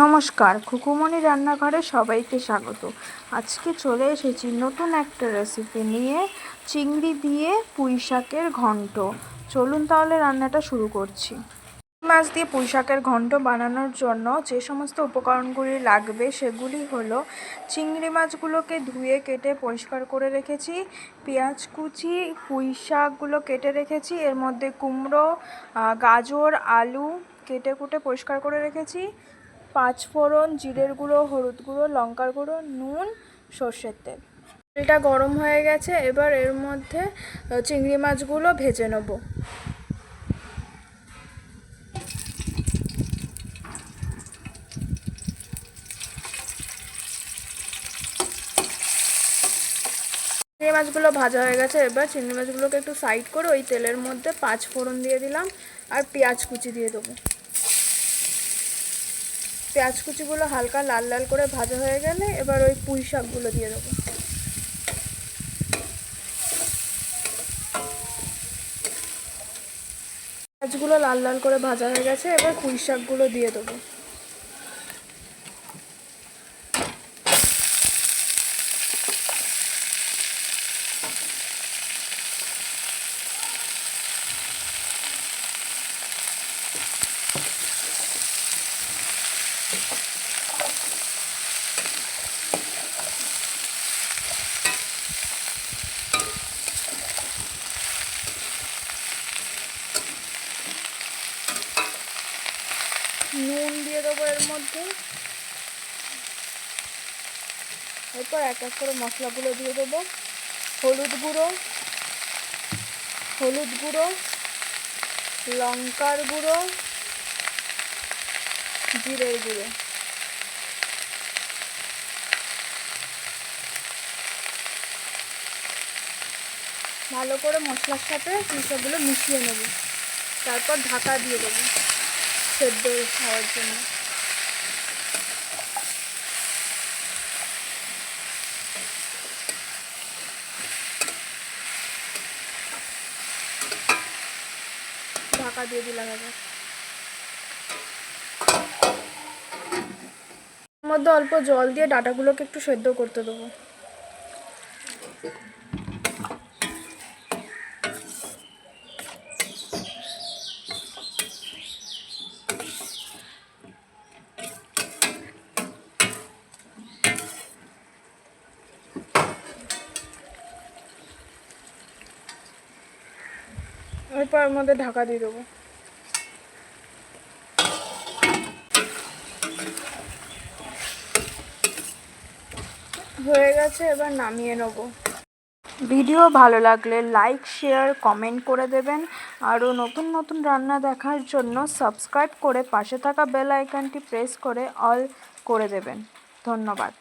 নমস্কার, খুকুমণি রান্নাঘরে সবাইকে স্বাগত। আজকে চলে এসেছি নতুন একটা রেসিপি নিয়ে, চিংড়ি দিয়ে পুঁই শাকের ঘন্ট। চলুন তাহলে রান্নাটা শুরু করছি। মাছ দিয়ে পুঁই শাকের ঘন্ট বানানোর জন্য যে সমস্ত উপকরণগুলি লাগবে সেগুলি হলো, চিংড়ি মাছগুলোকে ধুয়ে কেটে পরিষ্কার করে রেখেছি, পেঁয়াজ কুচি, পুঁই শাকগুলো কেটে রেখেছি, এর মধ্যে কুমড়ো গাজর, আলু কেটে কুটে পরিষ্কার করে রেখেছি পাঁচ ফোড়ন, জিরের গুঁড়ো, হলুদ গুঁড়ো, লঙ্কার গুঁড়ো, নুন, সর্ষের তেল। তেলটা গরম হয়ে গেছে, এবার এর মধ্যে চিংড়ি মাছগুলো ভেজে নেব। চিংড়ি মাছগুলো ভাজা হয়ে গেছে, এবার চিংড়ি মাছগুলোকে একটু সাইড করে ওই তেলের মধ্যে পাঁচ ফোড়ন দিয়ে দিলাম, আর পেঁয়াজ কুচি দিয়ে দেবো। পেঁয়াজ কুচিগুলো হালকা লাল লাল করে ভাজা হয়ে গেলে এবার ওই পুঁই শাকগুলো দিয়ে দেবো। পেঁয়াজগুলো লাল লাল করে ভাজা হয়ে গেছে, এবার পুঁই শাকগুলো দিয়ে দেবো। নুন দিয়ে দেবো এর মধ্যে। এরপর এক এক করে মশলাগুলো দিয়ে দেবো। হলুদ গুঁড়ো হলুদ গুঁড়ো, লঙ্কার গুঁড়ো, জিরের গুঁড়ো। ভালো করে মশলার সাথে মশলাগুলো মিশিয়ে নেব। তারপর ঢাকা দিয়ে দেবো। সেদ্ধ হওয়ার জন্য ঢাকা দিয়ে দিলাম এবার। মধ্যে অল্প জল দিয়ে ডাটাগুলোকে একটু সেদ্ধ করতে দেবো। এরপর এর মধ্যে ঢাকা দিয়ে দেবো। হয়ে গেছে, এবার নামিয়ে নেব। ভিডিও ভালো লাগলে লাইক শেয়ার কমেন্ট করে দেবেন। আরও নতুন নতুন রান্না দেখার জন্য সাবস্ক্রাইব করে পাশে থাকা বেল আইকনটি প্রেস করে অল করে দেবেন। ধন্যবাদ।